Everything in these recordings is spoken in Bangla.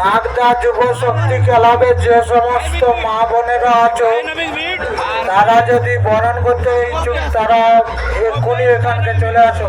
নাগদা যুব শক্তি ক্লাবে যে সমস্ত মা বোনেরা আছো, তারা যদি বরণ করতে ইচ্ছুক, তারা এক্ষুনি এখানকে চলে আসো।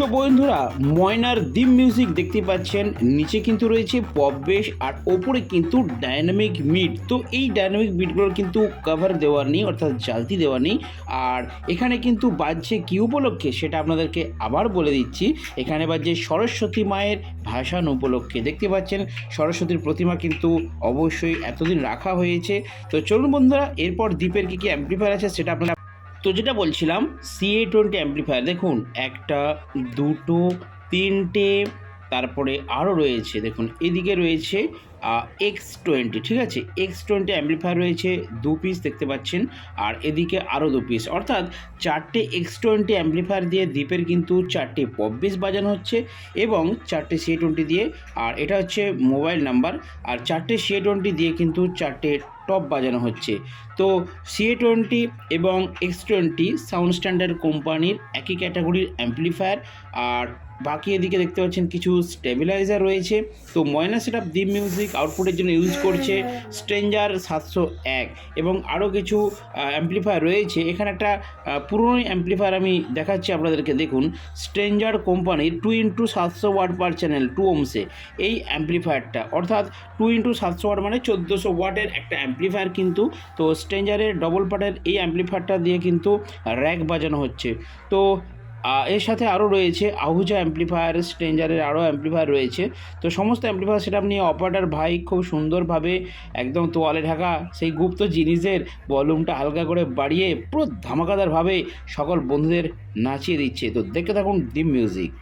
সো বন্ধুরা, ময়নার দিম মিউজিক দেখতে পাচ্ছেন। নিচে কিন্তু রয়েছে পপ বেস আর ওপরে কিন্তু ডায়নামিক মিট তো এই ডায়নামিক মিটগুলোর কিন্তু কভার দেওয়া নেই, অর্থাৎ জালতি দেওয়া নেই। আর এখানে কিন্তু বাজছে কি উপলক্ষে সেটা আপনাদেরকে আবার বলে দিচ্ছি। এখানে বাজছে সরস্বতী মায়ের ভাসান উপলক্ষে। দেখতে পাচ্ছেন, সরস্বতীর প্রতিমা কিন্তু অবশ্যই এতদিন রাখা হয়েছে। তো চলুন বন্ধুরা, এরপর দ্বীপের কী কী অ্যাম্প্লিফায়ার আছে সেটা আপনারা তো যেটা বলছিলাম সি এ টোয়েন্টি অ্যাম্প্লিফায়ার দেখুন, একটা, দুটো, তিনটে, তারপরে আরও রয়েছে, দেখুন, এদিকে রয়েছে এক্স টোয়েন্টি ঠিক আছে? এক্স টোয়েন্টি অ্যাম্প্লিফায়ার রয়েছে, দু পিস দেখতে পাচ্ছেন, আর এদিকে আরও দু পিস অর্থাৎ চারটে এক্স টোয়েন্টি অ্যাম্প্লিফায়ার দিয়ে দ্বীপের কিন্তু চারটে পপ বেস বাজানো হচ্ছে এবং চারটে সি টোয়েন্টি দিয়ে, আর এটা হচ্ছে মোবাইল নাম্বার আর চারটে সি টোয়েন্টি দিয়ে কিন্তু চারটে টপ বাজানো হচ্ছে। তো সিএ টোয়েন্টি এবং এক্স টোয়েন্টি সাউন্ড স্ট্যান্ডার্ড কোম্পানির একই ক্যাটাগরির অ্যাম্প্লিফায়ার আর বাকি এদিকে দেখতে পাচ্ছেন কিছু স্টেবিলাইজার রয়েছে। তো ময়না সেটআপ দ্বীপ মিউজিক আউটপুটের জন্য ইউজ করছে স্ট্রেঞ্জার সাতশো এক এবং আরও কিছু অ্যাম্প্লিফায়ার রয়েছে। এখানে একটা পুরনো অ্যাম্প্লিফায়ার আমি দেখাচ্ছি আপনাদেরকে। দেখুন স্ট্রেঞ্জার কোম্পানির টু ইন্টু সাতশো ওয়াট পার চ্যানেল টু ওমসে এই অ্যাম্প্লিফায়ারটা অর্থাৎ টু ইন্টু সাতশো ওয়াট মানে চোদ্দোশো ওয়াটের একটা অ্যাম্প্লিফায়ার কিন্তু, তো স্ট্রেঞ্জারের ডবল পার্টের এই অ্যাম্প্লিফায়ারটা দিয়ে কিন্তু র্যাক বাজানো হচ্ছে। তো এর সাথে আরও রয়েছে আহুজা অ্যাম্প্লিফায়ার স্ট্রেঞ্জারের আরও অ্যাম্প্লিফায়ার রয়েছে। তো সমস্ত অ্যাম্প্লিফায়ার সেটা নিয়ে অপারেটার ভাই খুব সুন্দরভাবে একদম তোয়ালে ঢাকা সেই গুপ্ত জিনিসের ভলিউমটা হালকা করে বাড়িয়ে পুরো ধামাকাদারভাবে সকল বন্ধুদের নাচিয়ে দিচ্ছে। তো দেখতে থাকুন ডিম মিউজিক